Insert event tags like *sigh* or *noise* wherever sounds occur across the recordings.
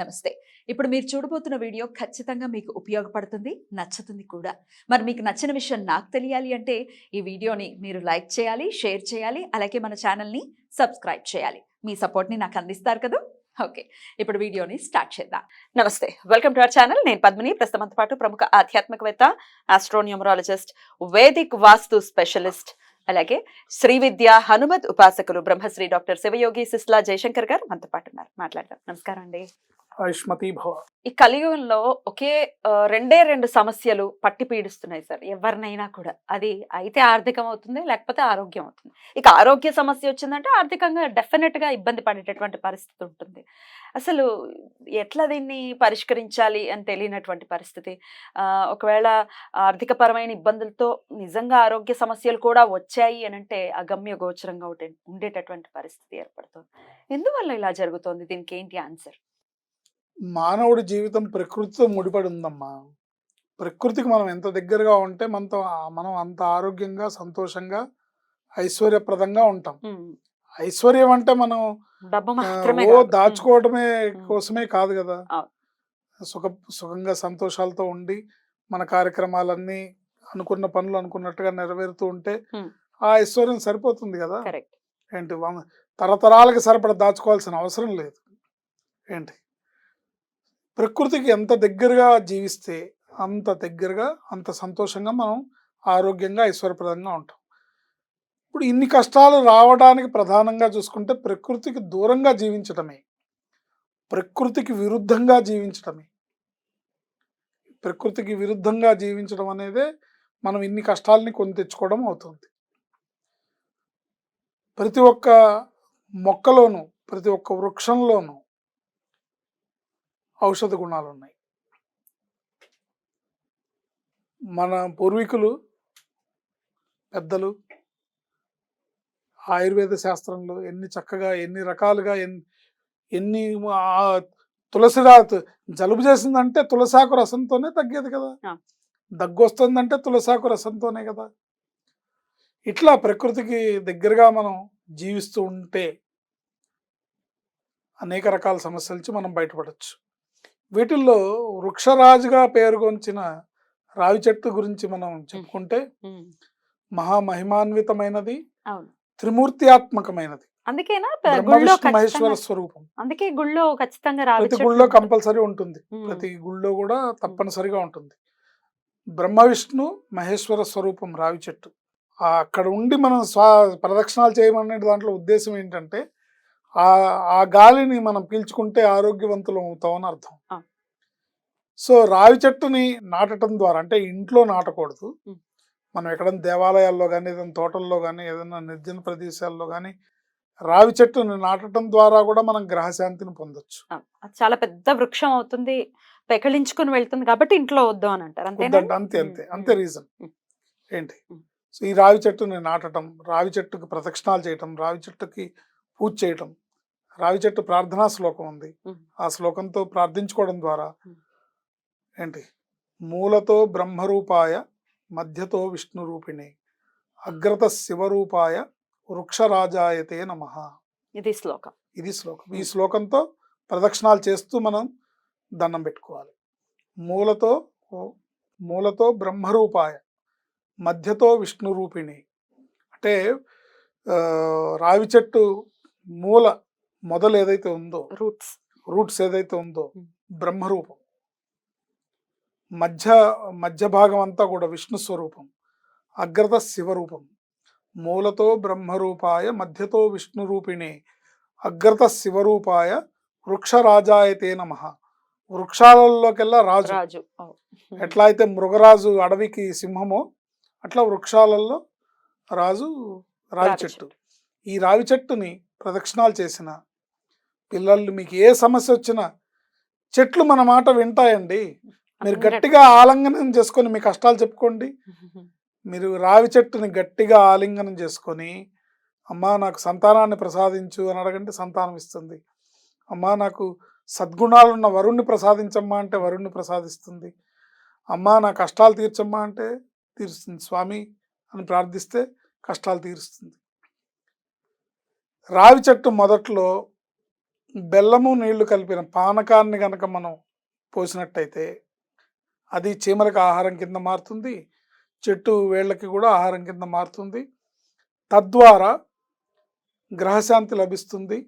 నమస్తే. ఇప్పుడు మీరు చూడబోతున్న వీడియో ఖచ్చితంగా మీకు ఉపయోగపడుతుంది నచ్చుతుంది కూడా. మరి మీకు నచ్చిన విషయం నాకు తెలియాలి అంటే ఈ వీడియోని మీరు లైక్ చేయాలి షేర్ చేయాలి అలాగే మన ఛానల్ని సబ్స్క్రైబ్ చేయాలి. మీ సపోర్ట్ని నాకు అందిస్తారు కదా? ఓకే. ఇప్పుడు వీడియోని స్టార్ట్ చేద్దాం. నమస్తే. Welcome to our channel. నేను పద్మిని. ప్రస్తుతంతో పాటు ప్రముఖ ఆధ్యాత్మికవేత్త ఆస్ట్రోన్యూమరాలజిస్ట్ వేదిక్ వాస్తు స్పెషలిస్ట్ అలాగే శ్రీ విద్య హనుమత్ ఉపాసకులు బ్రహ్మశ్రీ డాక్టర్ శివయోగి సిస్లా జయశంకర్ గారు మనతో పాటు ఉన్నారు. మాట్లాడదాం. నమస్కారం అండి. ఆయుష్మతి భవ. ఈ కలియుగంలో ఒకే రెండే రెండు సమస్యలు పట్టి పీడిస్తున్నాయి సార్ ఎవరినైనా కూడా. అది అయితే ఆర్థికం అవుతుంది లేకపోతే ఆరోగ్యం అవుతుంది ఇక ఆరోగ్య సమస్య వచ్చిందంటే ఆర్థికంగా డెఫినెట్గా ఇబ్బంది పడేటటువంటి పరిస్థితి ఉంటుంది. అసలు ఎట్లా దీన్ని పరిష్కరించాలి అని తెలియనటువంటి పరిస్థితి. ఒకవేళ ఆర్థికపరమైన ఇబ్బందులతో నిజంగా ఆరోగ్య సమస్యలు కూడా వచ్చాయి అని అంటే అగమ్య గోచరంగా ఉండేటటువంటి పరిస్థితి ఏర్పడుతుంది. ఎందువల్ల ఇలా జరుగుతోంది? దీనికి ఏంటి ఆన్సర్? మానవుడి జీవితం ప్రకృతితో ముడిపడి ఉందమ్మా ప్రకృతికి మనం ఎంత దగ్గరగా ఉంటే మనతో మనం అంత ఆరోగ్యంగా సంతోషంగా ఐశ్వర్యప్రదంగా ఉంటాం. ఐశ్వర్యం అంటే మనం ఓ. దాచుకోవడమే. కోసమే కాదు కదా. సుఖ సుఖంగా సంతోషాలతో ఉండి మన కార్యక్రమాలన్నీ అనుకున్న పనులు అనుకున్నట్టుగా నెరవేరుతూ ఉంటే. ఆ ఐశ్వర్యం సరిపోతుంది కదా. ఏంటి? తరతరాలకి సరిపడ దాచుకోవాల్సిన అవసరం లేదు. ఏంటి? ప్రకృతికి ఎంత దగ్గరగా జీవిస్తే అంత దగ్గరగా అంత సంతోషంగా మనం ఆరోగ్యంగా ఐశ్వర్యప్రదంగా ఉంటాం. ఇప్పుడు ఇన్ని కష్టాలు రావడానికి ప్రధానంగా చూసుకుంటే ప్రకృతికి దూరంగా జీవించటమే. ప్రకృతికి విరుద్ధంగా జీవించటమే. ప్రకృతికి విరుద్ధంగా జీవించడం అనేదే మనం ఇన్ని కష్టాలని కొని తెచ్చుకోవడం అవుతుంది. ప్రతి ఒక్క మొక్కలోనూ ప్రతి ఒక్క వృక్షంలోనూ ఔషధ గుణాలు ఉన్నాయి మన పూర్వీకులు పెద్దలు ఆయుర్వేద శాస్త్రంలో ఎన్ని చక్కగా ఎన్ని రకాలుగా ఎన్ని ఎన్ని ఆ తులసి రా జలుబు చేసిందంటే తులసాకు రసంతోనే తగ్గేది కదా. దగ్గు వస్తుందంటే తులసాకు రసంతోనే కదా. ఇట్లా ప్రకృతికి దగ్గరగా మనం జీవిస్తూ ఉంటే అనేక రకాల సమస్యల నుంచి మనం బయటపడవచ్చు వీటిల్లో వృక్షరాజుగా పేరుగొంచిన రావి చెట్టు గురించి మనం చెప్పుకుంటే మహామహిమాన్వితమైనది త్రిమూర్త్యాత్మకమైనది. అందుకేనా విష్ణు మహేశ్వర స్వరూపం. అందుకే గుళ్ళో ఖచ్చితంగా ప్రతి గుళ్ళో. కంపల్సరీ ఉంటుంది. ప్రతి గుళ్ళో కూడా తప్పనిసరిగా ఉంటుంది. బ్రహ్మ విష్ణు మహేశ్వర స్వరూపం రావి చెట్టు. అక్కడ ఉండి మనం స్వా ప్రదక్షిణాలు చేయమనే దాంట్లో ఉద్దేశం ఏంటంటే ఆ ఆ గాలిని మనం పీల్చుకుంటే ఆరోగ్యవంతులం అవుతామని అర్థం. సో రావి చెట్టుని నాటడం ద్వారా అంటే ఇంట్లో నాటకూడదు. మనం ఎక్కడైనా దేవాలయాల్లో కానీ ఏదైనా తోటల్లో కానీ ఏదైనా నిర్జన ప్రదేశాల్లో కానీ రావి చెట్టుని నాటడం ద్వారా కూడా మనం గ్రహశాంతిని పొందొచ్చు చాలా పెద్ద వృక్షం అవుతుంది పెకలించుకుని వెళ్తుంది కాబట్టి ఇంట్లో వద్దాం అని అంటారు అంతే అంతే అంతే ఉమ్. రీజన్. ఏంటి. సో ఈ రావి చెట్టుని నాటడం రావి చెట్టుకి ప్రదక్షిణాలు చేయటం రావి చెట్టుకి పూజ చేయటం రావి చెట్టు ప్రార్థనా శ్లోకం ఉంది. ఆ శ్లోకంతో ప్రార్థించుకోవడం ద్వారా. ఏంటి మూలతో బ్రహ్మరూపాయ మధ్యతో విష్ణు రూపిణి అగ్రత శివరూపాయ వృక్షరాజాయతే నమ ఇది శ్లోకం ఇది శ్లోకం ఈ. శ్లోకంతో ప్రదక్షిణాలు చేస్తూ మనం దండం పెట్టుకోవాలి మూలతో మూలతో బ్రహ్మరూపాయ మధ్యతో విష్ణు రూపిణి అంటే రావి చెట్టు మూల మొదలు ఏదైతే ఉందో రూట్స్. రూట్స్ ఏదైతే ఉందో. బ్రహ్మరూపం. మధ్య మధ్య భాగం అంతా కూడా విష్ణు స్వరూపం అగ్రత శివరూపం. మూలతో బ్రహ్మరూపాయ మధ్యతో విష్ణు రూపిణి అగ్రత శివరూపాయ వృక్షరాజాయతే నమ. వృక్షాలలోకెల్లా రాజు. రాజు. ఎట్లా అయితే మృగరాజు అడవికి సింహమో అట్లా వృక్షాలలో రాజు రావి చెట్టు. ఈ రావి చెట్టుని ప్రదక్షిణాలు చేసిన. పిల్లలు మీకు ఏ సమస్య వచ్చినా చెట్లు మన మాట వింటాయండి. మీరు గట్టిగా ఆలింగనం చేసుకొని మీ కష్టాలు చెప్పుకోండి. మీరు రావి చెట్టుని గట్టిగా ఆలింగనం చేసుకొని అమ్మా నాకు సంతానాన్ని ప్రసాదించు అని అడగండి సంతానం ఇస్తుంది. అమ్మా నాకు సద్గుణాలున్న వరుణ్ణి ప్రసాదించమ్మా అంటే వరుణ్ణి ప్రసాదిస్తుంది. అమ్మా నా కష్టాలు తీర్చమ్మా అంటే తీరుస్తుంది. స్వామి అని ప్రార్థిస్తే కష్టాలు తీరుస్తుంది. రావి చెట్టు మొదట్లో బెల్లము నీళ్ళు కలిపిన పానకాన్ని గనక మనం పోసినట్టయితే అది చీమలకు ఆహారం కింద మారుతుంది చెట్టు వేళ్ళకి కూడా ఆహారం కింద మారుతుంది. తద్వారా గ్రహశాంతి లభిస్తుంది.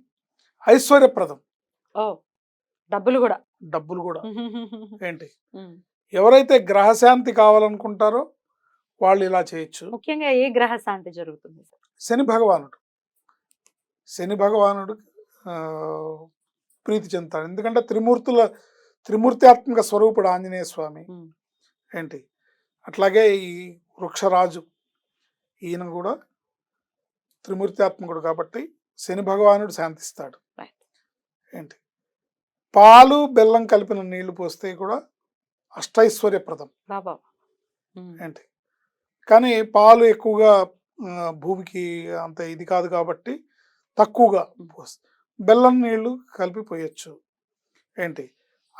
ఐశ్వర్యప్రదం. డబ్బులు కూడా. డబ్బులు కూడా. *laughs* ఏంటి. ఎవరైతే గ్రహశాంతి కావాలనుకుంటారో వాళ్ళు ఇలా చేయొచ్చు. ముఖ్యంగా ఏ గ్రహ శాంతి జరుగుతుంది? శని భగవానుడు. శని భగవానుడు ప్రీతి చెందుతాడు. ఎందుకంటే త్రిమూర్తుల త్రిమూర్త్యాత్మక స్వరూపుడు ఆంజనేయ స్వామి. ఏంటి? అట్లాగే ఈ వృక్షరాజు ఈయన కూడా త్రిమూర్త్యాత్మకుడు కాబట్టి శని భగవానుడు శాంతిస్తాడు. ఏంటి? పాలు బెల్లం కలిపిన నీళ్ళు పోస్తే కూడా అష్టైశ్వర్యప్రదం. ఏంటి? కానీ పాలు ఎక్కువగా భూమికి అంత ఇది కాదు కాబట్టి తక్కువగా బెల్లం నీళ్ళు కలిపి పోయొచ్చు. ఏంటి?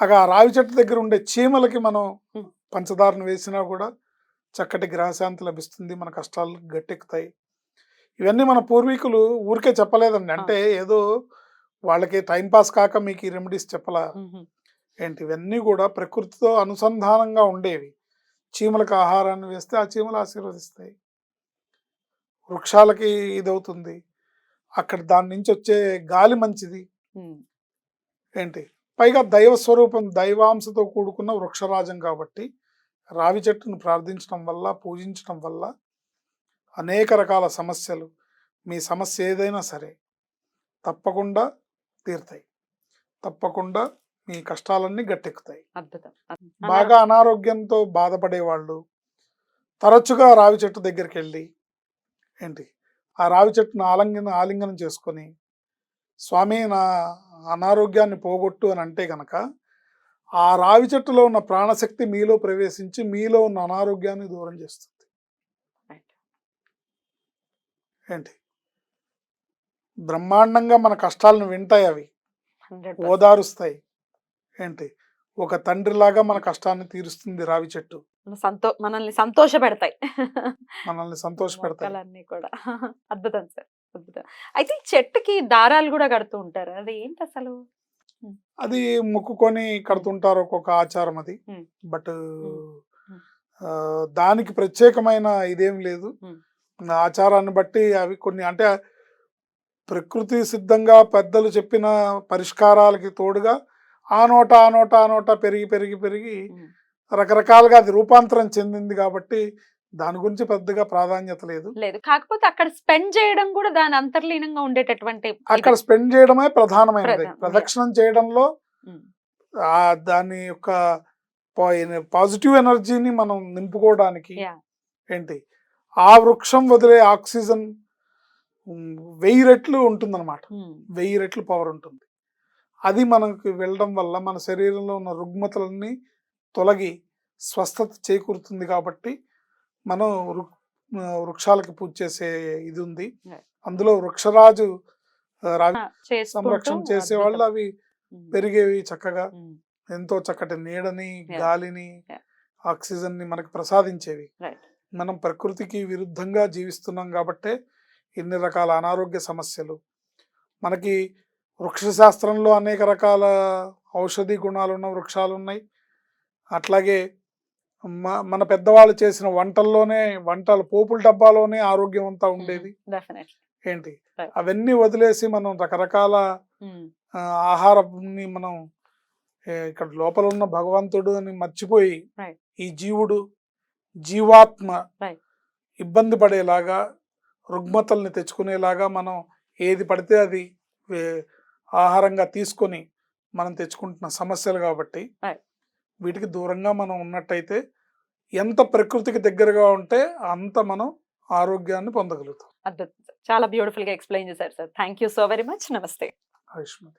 అగా ఆ రావి చెట్టు దగ్గర ఉండే చీమలకి మనం. పంచదారను వేసినా కూడా చక్కటి గ్రహశాంతి లభిస్తుంది మన కష్టాలు గట్టెక్కుతాయి. ఇవన్నీ మన పూర్వీకులు ఊరికే చెప్పలేదండి. అంటే ఏదో వాళ్ళకి టైం పాస్ కాక మీకు ఈ రెమెడీస్ చెప్పలా. ఏంటి? ఇవన్నీ కూడా ప్రకృతితో అనుసంధానంగా ఉండేవి. చీమలకు ఆహారాన్ని వేస్తే ఆ చీమలు ఆశీర్వదిస్తాయి. వృక్షాలకి ఇదవుతుంది. అక్కడ దాని నుంచి వచ్చే గాలి మంచిది. ఏంటి? పైగా దైవ స్వరూపం దైవాంశతో కూడుకున్న వృక్షరాజం కాబట్టి రావి చెట్టును ప్రార్థించడం వల్ల పూజించడం వల్ల అనేక రకాల సమస్యలు మీ సమస్య ఏదైనా సరే తప్పకుండా తీరుతాయి. తప్పకుండా మీ కష్టాలన్నీ గట్టెక్కుతాయి. బాగా అనారోగ్యంతో బాధపడే వాళ్ళు తరచుగా రావి చెట్టు దగ్గరికి వెళ్ళి ఏంటి? ఆ రావి చెట్టును ఆలింగనం ఆలింగనం చేసుకొని స్వామి నా అనారోగ్యాన్ని పోగొట్టు అని అంటే గనక ఆ రావి చెట్టులో ఉన్న ప్రాణశక్తి మీలో ప్రవేశించి మీలో ఉన్న అనారోగ్యాన్ని దూరం చేస్తుంది. ఏంటి? బ్రహ్మాండంగా మన కష్టాలను వింటాయి అవి. ఓదారుస్తాయి. ఏంటి? ఒక తండ్రిలాగా మన కష్టాన్ని తీరుస్తుంది రావి చెట్టు. సంతో మనల్ని సంతోష పెడతాయి మనల్ని సంతోష పెడతాయి కూడా. అద్భుతం సార్. అద్భుతం. అయితే చెట్టుకి దారాలు కూడా కడుతూ ఉంటారు. అది ఏంటి అసలు? అది మొక్కుకొని కడుతుంటారు ఒక్కొక్క ఆచారం అది. బట్. దానికి ప్రత్యేకమైన ఇదేం లేదు. ఆచారాన్ని బట్టి అవి కొన్ని అంటే ప్రకృతి సిద్ధంగా పెద్దలు చెప్పిన పరిష్కారాలకి తోడుగా ఆ నోట ఆ నోట ఆ నోట పెరిగి పెరిగి పెరిగి. రకరకాలుగా అది రూపాంతరం చెందింది కాబట్టి దాని గురించి పెద్దగా ప్రాధాన్యత లేదు లేదు కాకపోతే అక్కడ స్పెండ్ చేయడం కూడా దాని అంతర్లీనంగా ఉండేటటువంటి. అక్కడ స్పెండ్ చేయడమే ప్రధానమైనది. ప్రదక్షిణం చేయడంలో దాని యొక్క పాజిటివ్ ఎనర్జీని మనం నింపుకోవడానికి. ఏంటి ఆ వృక్షం వదిలే ఆక్సిజన్ వెయ్యి రెట్లు ఉంటుందన్నమాట. వెయ్యి రెట్లు పవర్ ఉంటుంది అది మనకు వెళ్ళడం వల్ల మన శరీరంలో ఉన్న రుగ్మతలన్నీ తొలగి స్వస్థత చేకూరుతుంది కాబట్టి మనం వృక్షాలకి పూజ చేసే ఇది ఉంది. అందులో వృక్షరాజు సంరక్షణ చేసే వాళ్ళు. అవి. పెరిగేవి చక్కగా. ఎంతో చక్కటి నీడని. గాలిని. ఆక్సిజన్ని మనకు ప్రసాదించేవి. మనం ప్రకృతికి విరుద్ధంగా జీవిస్తున్నాం కాబట్టే ఇన్ని రకాల అనారోగ్య సమస్యలు మనకి వృక్ష శాస్త్రంలో అనేక రకాల ఔషధి గుణాలు ఉన్న వృక్షాలు ఉన్నాయి అట్లాగే మ- మన పెద్దవాళ్ళు చేసిన వంటల్లోనే వంటల పోపుల డబ్బాలోనే ఆరోగ్యం అంతా ఉండేది. ఏంటి. అవన్నీ వదిలేసి మనం రకరకాల ఆహారాన్ని మనం ఇక్కడ లోపల ఉన్న భగవంతుడు అని మర్చిపోయి. ఈ జీవుడు జీవాత్మ. ఇబ్బంది పడేలాగా రుగ్మతల్ని తెచ్చుకునేలాగా మనం ఏది పడితే అది ఆహారంగా తీసుకొని మనం తెచ్చుకుంటున్న సమస్యలు కాబట్టి. వీటికి దూరంగా మనం ఉన్నట్టయితే ఎంత ప్రకృతికి దగ్గరగా ఉంటే అంత మనం ఆరోగ్యాన్ని పొందగలుగుతాం. అద్భుతం. చాలా బ్యూటిఫుల్గా ఎక్స్ప్లెయిన్ చేశారు sir. Thank you so very much. నమస్తే. ఆయుష్మతి